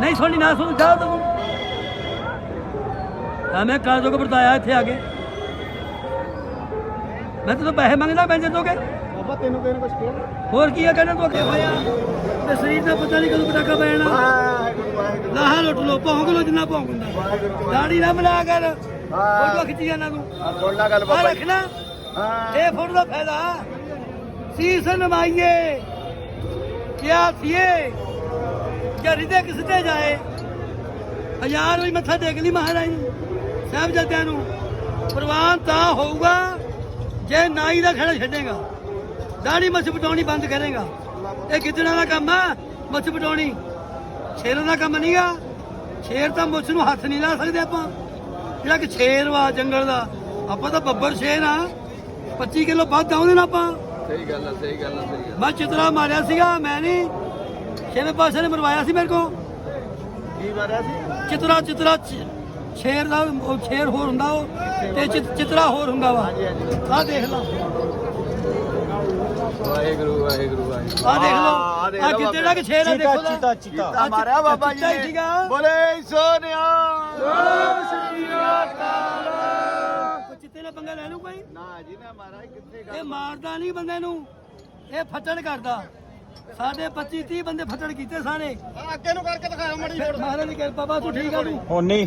ਨਹੀਂ ਸੁਣੀ ਨਾ ਸੁਣ ਜਾ ਤੂੰ ਐਵੇਂ ਕਰ ਜੋਗ ਵਰਤਾਇਆ ਇੱਥੇ ਆ ਕੇ। ਮੈਂ ਤੈਨੂੰ ਪੈਸੇ ਮੰਗਦਾ ਪੈਂਦੇ ਦੋਗੇ? ਬਾਬਾ ਤੈਨੂੰ ਕਿਹਨੇ ਕੁਝ ਕਿਹਾ? ਹੋਰ ਕੀ ਆ ਕਹਿੰਦਾ ਤੂੰ ਅੱਗੇ ਹੋਇਆ ਤੇ ਸਰੀਰ ਦਾ ਪਤਾ ਨਹੀਂ ਕਦੋਂ ਪਟਾਕਾ ਪੈ ਜਾਣਾ। ਵਾਹਿਗੁਰੂ ਵਾਹਿਗੁਰੂ। ਲਾਹਾ ਲੁੱਟ ਲੋ ਭੌਂਕ ਲੋ ਜਿੰਨਾ ਭੌਂਕਦਾ ਵਾਹਿਗੁਰੂ ਦਾੜੀ ਨਾ ਬਣਾ ਕਰ। ਫੋਟੋ ਖਿੱਚੀ ਜਾਣਾ ਤੂੰ। ਆ ਲੈ ਗੱਲ ਬਾਬਾ। ਰੱਖਣਾ। ਹਾਂ। ਇਹ ਫੋਟੋ ਦਾ ਫਾਇਦਾ। ਸੀਸ ਨਮਾਈਏ। ਕਿਆ ਥੀਏ ਕਿ ਹਿਰਦੇ ਕਿਸ ਤੇ ਜਾਏ। ਹਜ਼ਾਰ ਵੀ ਮੱਥਾ ਟੇਕ ਲਈ ਮਹਾਰਾਜ ਨੂੰ ਸਾਹਿਬਜ਼ਾਦਿਆਂ ਨੂੰ। ਪ੍ਰਵਾਨ ਤਾਂ ਹੋਊਗਾ ਜੇ ਨਾਈ ਦਾ ਖੜਾ ਛੱਡੇਗਾ। ਦਾੜੀ ਮੱਛ ਪਟਾਉਣੀ ਬੰਦ ਕਰੇਗਾ। ਇਹ ਗਿੱਦੜਾਂ ਦਾ ਕੰਮ ਆ ਮੱਛ ਪਟਾਉਣੀ। ਸ਼ੇਰਾਂ ਦਾ ਕੰਮ ਨਹੀਂਗਾ। ਸ਼ੇਰ ਤਾਂ ਮੁੱਛ ਨੂੰ ਹੱਥ ਨਹੀਂ ਲਾ ਸਕਦੇ ਆਪਾਂ। ਜਿਹੜਾ ਕਿ ਸ਼ੇਰ ਵਾ ਜੰਗਲ ਦਾ ਆਪਾਂ ਤਾਂ ਬੱਬਰ ਸ਼ੇਰ ਆ। 25 ਕਿਲੋ ਵੱਧ ਆਉਂਦੇ ਨਾ ਆਪਾਂ। ਸਹੀ ਗੱਲ ਆ ਸਹੀ ਗੱਲ ਆ ਸਹੀ ਮੈਂ ਚਿਤਰਾ ਮਾਰਿਆ ਸੀਗਾ ਮੈਂ ਨਹੀਂ ਛੇਵੇਂ ਪਾਸੇ ਨੇ ਮਰਵਾਇਆ ਸੀ ਮੇਰੇ ਕੋ ਕੀ ਮਾਰਿਆ ਸੀ? ਚਿਤਰਾ ਚਿਤਰਾ ਸ਼ੇਰ ਦਾ ਉਹ ਸ਼ੇਰ ਹੋਰ ਹੁੰਦਾ ਉਹ ਤੇ ਚਿਤ- ਚਿਤਰਾ ਹੋਰ ਹੁੰਦਾ ਵਾ। ਹਾਂਜੀ ਹਾਂਜੀ। ਆਹ ਦੇਖ ਲਓ ਵਾਹਿਗੁਰੂ ਵਾਹਿਗੁਰੂ ਵਾਹਿਗੁਰੂ। ਆਹ ਦੇਖ ਲਓ ਦੇਖ ਆ ਲਓ ਕਿੱਤੇ ਦਾ ਸ਼ੇਰ ਆ ਦੇਖੋ ਦਾ ਚੀਤਾ ਮਾਰਿਆ ਬਾਬਾ ਜੀ। ਬੋਲੇ ਸੋਨਿਆ ਕੋਈ ਚਿੱਤੇ ਨਾਲ ਪੰਗਾ ਲੈ ਲੂ ਕੋਈ? ਨਾ ਜੀ ਨਾ ਮਹਾਰਾਜ ਕਿੱਥੇ ਇਹ ਮਾਰਦਾ ਨਹੀਂ ਬੰਦੇ ਨੂੰ। ਇਹ ਫੱਟੜ ਕਰਦਾ। ਸਾਡੇ 25 30 ਬੰਦੇ ਫੱਟੜ ਕੀਤੇ ਸਾਰੇ ਅੱਗੇ ਨੂੰ ਕਰਕੇ ਦਿਖਾਓ ਮੜੀ ਮਹਾਰਾਜ ਦੀ ਕਿਰਪਾ ਬਾ ਤੂੰ ਠੀਕ ਆ ਤੂੰ ਹੁਣ ਨਹੀਂ।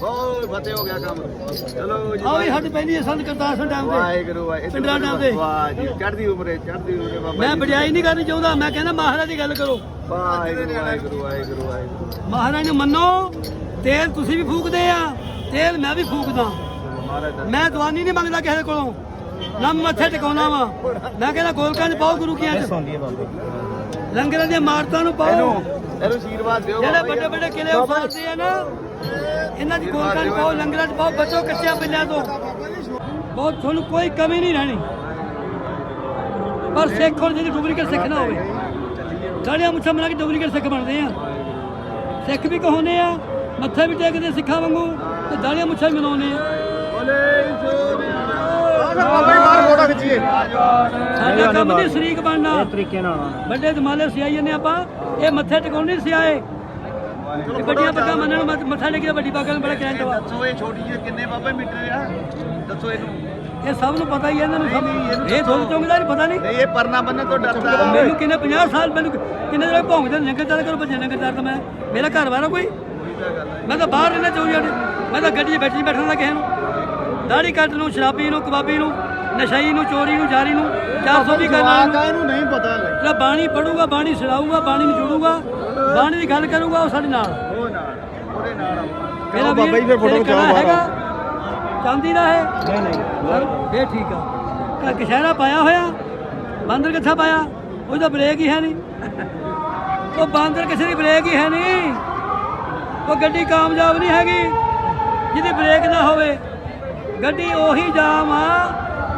ਬਹੁਤ ਫਤਿਹ ਹੋ ਗਿਆ ਕੰਮ। ਚਲੋ ਜੀ ਆ ਵੀ ਸਾਡੀ ਪਹਿਲੀ ਸੰਤ ਕਰਤਾਰ ਸਿੰਘ ਟਾਈਮ ਤੇ ਵਾਹਿਗੁਰੂ ਵਾਹਿਗੁਰੂ। ਪਿੰਡਾਂ ਦੇ। ਵਾਹ ਜੀ ਚੜ੍ਹਦੀ ਉਮਰੇ ਚੜ੍ਹਦੀ ਉਮਰੇ ਬਾਬਾ ਮੈਂ। ਵਡਿਆਈ ਨਹੀਂ ਕਰਨੀ ਚਾਹੁੰਦਾ ਮੈਂ ਕਹਿੰਦਾ ਮਹਾਰਾਜ ਦੀ ਗੱਲ ਕਰੋ। ਵਾਹਿਗੁਰੂ ਵਾਹਿਗੁਰੂ ਵਾਹਿਗੁਰੂ ਵਾਹਿਗੁਰੂ। ਮਹਾਰਾਜ ਨੂੰ ਮੰਨੋ ਤੇਲ ਤੁਸੀਂ ਵੀ ਫੂਕਦੇ ਆ ਤੇਲ ਮੈਂ ਵੀ ਫੂਕਦਾ। ਦਾ ਮੈਂ ਦਵਾਨੀ ਨਹੀਂ ਮੰਗਦਾ ਕਿਸੇ ਕੋਲੋਂ। ਨਾ ਮੈਂ ਮੱਥੇ ਟਿਕਾਉਣਾ ਵਾ। ਮੈਂ ਕਹਿੰਦਾ ਗੋਲਕਾਂ 'ਚ ਪਾਓ ਗੁਰੂ ਕੀ ਅੱਜ। ਸੌਂਦੀ ਹੈ ਬਾਬਾ ਲੰਗਰਾਂ ਦੀਆਂ ਮਾਰਤਾਂ ਨੂੰ ਪਾਓ। ਇਹਨੂੰ ਇਹਨੂੰ ਆਸ਼ੀਰਵਾਦ ਦਿਓ ਜਿਹੜੇ। ਵੱਡੇ ਵੱਡੇ ਕਿਲੇ ਉਸਾਰਦੇ ਆ ਨਾ ਇਹਨਾਂ ਦੀ ਗੋਲਕਾਂ 'ਚ ਪਾਓ ਲੰਗਰਾਂ 'ਚ ਪਾਓ ਬਚੋ ਕੱਚਿਆਂ ਪਿੱਲਿਆਂ ਤੋਂ। ਬਹੁਤ ਤੁਹਾਨੂੰ ਕੋਈ ਕਮੀ ਨਹੀਂ ਰਹਿਣੀ। ਪਰ ਸਿੱਖ ਹੁਣ ਜਿਹੜੀ ਡੁਪਲੀਕੇਟ ਸਿੱਖ ਨਾ ਹੋਵੇ। ਸਾੜੀਆਂ ਮੁੱਛਾਂ ਬਣਾ ਕੇ ਡੁਪਲੀਕੇਟ ਸਿੱਖ ਬਣਦੇ ਆ। ਸਿੱਖ ਵੀ ਕਹਾਉਂਦੇ ਆ ਮੱਥੇ ਵੀ ਟੇਕਦੇ ਸਿੱਖਾਂ ਵਾਂਗੂ ਤੇ ਦਾੜੀਆਂ ਮੁੱਛਾਂ ਵੀ ਮਨਾਉਂਦੇ ਆ। ਬੋਲੇ ਸੋਨਿਆ ਬਾਬਾ ਜੀ ਬਾਹਰ ਫੋਟੋ ਖਿੱਚੀਏ। ਸਾਡਾ ਕੰਮ ਨਹੀਂ ਸ਼ਰੀਕ ਬਣਨਾ। ਤਰੀਕੇ ਨਾਲ। ਆਉਣਾ ਵੱਡੇ ਸਿਆਈ ਆਪਾਂ ਇਹ ਮੱਥੇ ਟਿਕਾਉਣ ਸਿਆਏ ਇਹ ਵੱਡੀਆਂ ਪੱਗਾਂ ਮੰਨਣ ਨੂੰ ਮੱਥ- ਮੱਥਾ ਟੇਕਿਆ ਵੱਡੀ ਪੱਗਾਂ ਨੂੰ ਬੜਾ ਕਰੰਟ ਵਾ ਦੱਸੋ ਇਹ ਛੋਟੀ ਜਿਹੀ ਕਿੰਨੇ ਬਾਬਾ ਮੀਟਰ ਆ? ਦੱਸੋ ਇਹਨੂੰ। ਇਹ ਸਭ ਨੂੰ ਪਤਾ ਹੀ ਹੈ ਇਹਨਾਂ ਨੂੰ ਸਭ ਇਹ ਦੁੱਧ ਚੁੰਗਦਾ ਨਹੀਂ ਪਤਾ ਨਹੀਂ। ਨਹੀਂ ਇਹ ਪਰਨਾ ਬੰਨੇ ਤੋਂ ਡਰਦਾ। ਮੈਨੂੰ ਕਿੰਨੇ 50 ਸਾਲ ਮੈਨੂੰ ਕਿੰਨੇ ਜਿਹੜੇ ਭੌਂਕਦੇ ਨੇ ਲੰਗਰ ਚਾਲ ਕਰੋ ਭੱਜੇ ਲੰਗਰ ਚਾਲ ਤਾਂ ਮੈਂ ਮੇਰਾ ਘਰ ਵਾਲਾ ਕੋਈ। ਮੈਂ ਤਾਂ ਬਾਹਰ ਰਹਿਣਾ ਚਾਹੂੰ ਯਾਰ ਮੈਂ ਤਾਂ ਗੱਡੀ 'ਚ ਬੈਠੀ ਬੈਠਣਾ ਨਾ ਕਿਸੇ ਨੂੰ। ਦਾੜੀ ਕੱਟ ਨੂੰ ਸ਼ਰਾਬੀ ਨੂੰ ਕਬਾਬੀ ਨੂੰ ਨਸ਼ਈ ਨੂੰ ਚੋਰੀ ਨੂੰ ਜਾਰੀ ਨੂੰ 400 ਦੀ ਕਰਨ ਵਾਲੇ ਨੂੰ ਇਹਨੂੰ ਨਹੀਂ ਪਤਾ ਲੈ ਜਿਹੜਾ ਬਾਣੀ ਪੜੂਗਾ ਬਾਣੀ ਸੁਣਾਊਗਾ ਬਾਣੀ ਨੂੰ ਜੋੜੂਗਾ ਬਾਣੀ ਦੀ ਗੱਲ ਕਰੂਗਾ ਉਹ ਸਾਡੇ ਨਾਲ। ਉਹ ਨਾਲ ਉਹਦੇ ਨਾਲ ਮੇਰਾ ਬਾਬਾ ਜੀ, ਫਿਰ ਫੋਟੋ ਖਿਚਾਓ ਬਾਹਰ। ਚਾਂਦੀ ਦਾ ਹੈ ਨਹੀਂ ਨਹੀਂ। ਇਹ ਠੀਕ ਆ। ਕਾ ਕਸ਼ਹਿਰਾ ਪਾਇਆ ਹੋਇਆ? ਬਾਂਦਰ ਕਿੱਥਾ ਪਾਇਆ? ਉਹਦਾ ਬ੍ਰੇਕ ਹੀ ਹੈ ਨਹੀਂ। ਉਹ ਬਾਂਦਰ ਕਿਸੇ ਦੀ ਬ੍ਰੇਕ ਹੀ ਹੈ ਨਹੀਂ। ਉਹ ਗੱਡੀ ਕਾਮਯਾਬ ਨਹੀਂ ਹੈਗੀ ਜਿਹਦੀ ਬ੍ਰੇਕ ਨਾ ਹੋਵੇ। ਗੱਡੀ ਉਹੀ ਜਾਮ ਆ,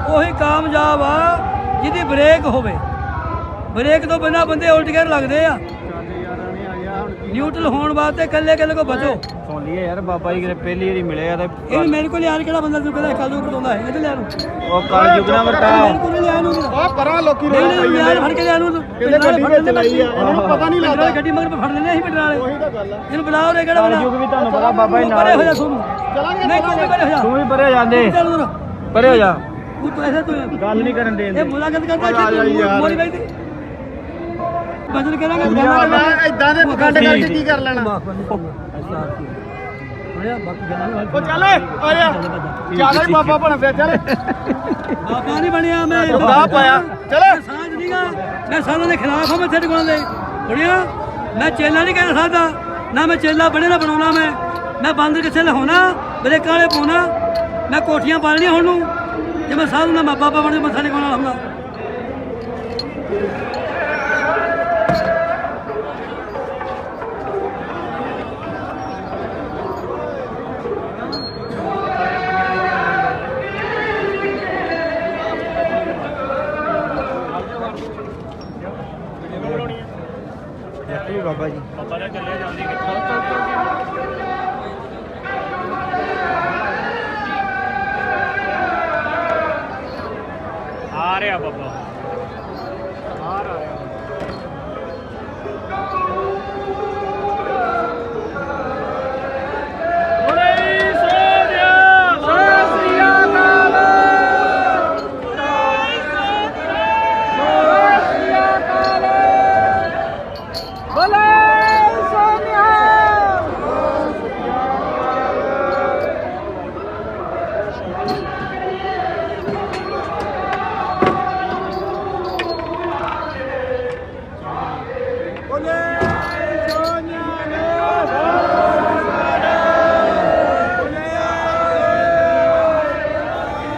ਉਹੀ ਕਾਮਯਾਬ ਆ, ਜਿਹਦੀ ਬ੍ਰੇਕ ਹੋਵੇ। ਬ੍ਰੇਕ ਤੋਂ ਬਿਨਾਂ ਬੰਦੇ ਉਲਟ ਕੇ ਲੱਗਦੇ ਆ। ਨਿਊਟਰਲ ਹੋਣ ਵਾਸਤੇ ਕੱਲੇ ਕੱਲੇ ਕੋ ਬਚੋ। ਸੁਣ ਲਈਏ ਯਾਰ ਬਾਬਾ ਜੀ ਕਿਤੇ ਪਹਿਲੀ ਵਾਰੀ ਮਿਲੇ ਆ ਤੇ ਇਹ ਮੇਰੇ ਕੋਲ ਯਾਰ ਕਿਹੜਾ ਬੰਦਾ ਤੂੰ ਕਹਿੰਦਾ ਕੱਲ ਨੂੰ ਹੈ? ਇਹਦੇ ਲਿਆ ਨੂੰ ਉਹ ਕਾਲ ਯੁਗ ਨਾਲ ਵਰਤਾ ਮੇਰੇ ਕੋਲ ਨਹੀਂ ਲਿਆ ਨੂੰ ਆ ਪਰਾਂ ਲੋਕੀ ਨਹੀਂ ਨਹੀਂ ਯਾਰ ਫੜ ਕੇ ਲਿਆ ਨੂੰ ਕਿਹਦੇ ਗੱਡੀ ਵਿੱਚ ਚਲਾਈ ਆ ਇਹਨਾਂ ਨੂੰ ਪਤਾ ਨਹੀਂ ਲੱਗਦਾ। ਗੱਡੀ ਮਗਰ ਫੜ ਲੈਣੇ ਅਸੀਂ ਪਿੰਡ ਵਾਲੇ। ਉਹੀ ਤਾਂ ਗੱਲ ਆ। ਇਹਨੂੰ ਬੁਲਾਓ ਰੇ ਕਿਹੜਾ ਕਾਲ ਬਣਾ ਯੁਗ ਵੀ ਤੁਹਾਨੂੰ ਪਤਾ ਬਾਬਾ ਜੀ ਪਰੇ ਹੋ ਜਾ ਨਾਲ ਸੋਨੂੰ। ਚਲਾਂਗੇ ਨਹੀਂ ਤੂੰ ਵੀ ਪਰੇ ਹੋ ਜਾ। ਤੂੰ ਵੀ ਪਰੇ ਜਾਂਦੇ ਚੱਲ ਉਧਰ। ਪਰੇ ਹੋ ਜਾ। ਤੂੰ ਪੈਸੇ ਤੂੰ ਗੱਲ ਨਹੀਂ ਕਰਨ ਇਹ ਦੇਂਦੇ ਮੁਲਾਕਾਤ ਕਰਦਾ ਆ ਜਾ ਕਿ ਯਾਰ। ਮੋਰੀ ਬਾਈ ਦੀ। ਬਦਲ ਕਰਾਂਗੇ ਇਦਾਂ ਦੇ ਕੰਡ ਕਰਕੇ ਕੀ ਕਰ ਲੈਣਾ? ਉਹ ਚੱਲ ਆ। ਜਾ। ਜ਼ਿਆਦਾ ਹੀ ਬਾਬਾ ਬਣ ਪਿਆ ਚੱਲ ਬਾਬਾ ਨਹੀਂ ਬਣਿਆ ਮੈਂ ਖੁਦਾ ਪਾਇਆ ਚੱਲ ਸਾਜ ਨਹੀਂਗਾ ਮੈਂ ਸਾਰਿਆਂ ਦੇ ਖਿਲਾਫ ਹਾਂ ਮੈਂ ਤੇਰੇ ਕੋਲ ਦੇ ਮੈਂ ਚੇਲਾ ਨਹੀਂ ਕਹਿ ਸਕਦਾ। ਨਾ ਮੈਂ ਚੇਲਾ ਬਣੇ ਨਾ ਬਣਾਉਣਾ ਮੈਂ। ਮੈਂ ਬਾਂਦਰ ਕਿੱਥੇ ਲਹਾਉਣਾ? ਬ੍ਰੇਕਾਂ ਵਾਲੇ ਪਾਉਣਾ। ਮੈਂ ਕੋਠੀਆਂ ਪਾਲਣੀਆਂ ਹੁਣ ਨੂੰ। ਜੇ ਮੈਂ ਸਾਧੂ ਨਾ ਮੈਂ ਬਾਬਾ ਬਣ ਕੇ ਮੱਥਾ ਟੇਕਣ ਵਾਲਾ ਹੁੰਦਾ। ਇਹ ਬਾਬਾ ਜੀ ਆ ਰਿਹਾ ਬਾਬਾ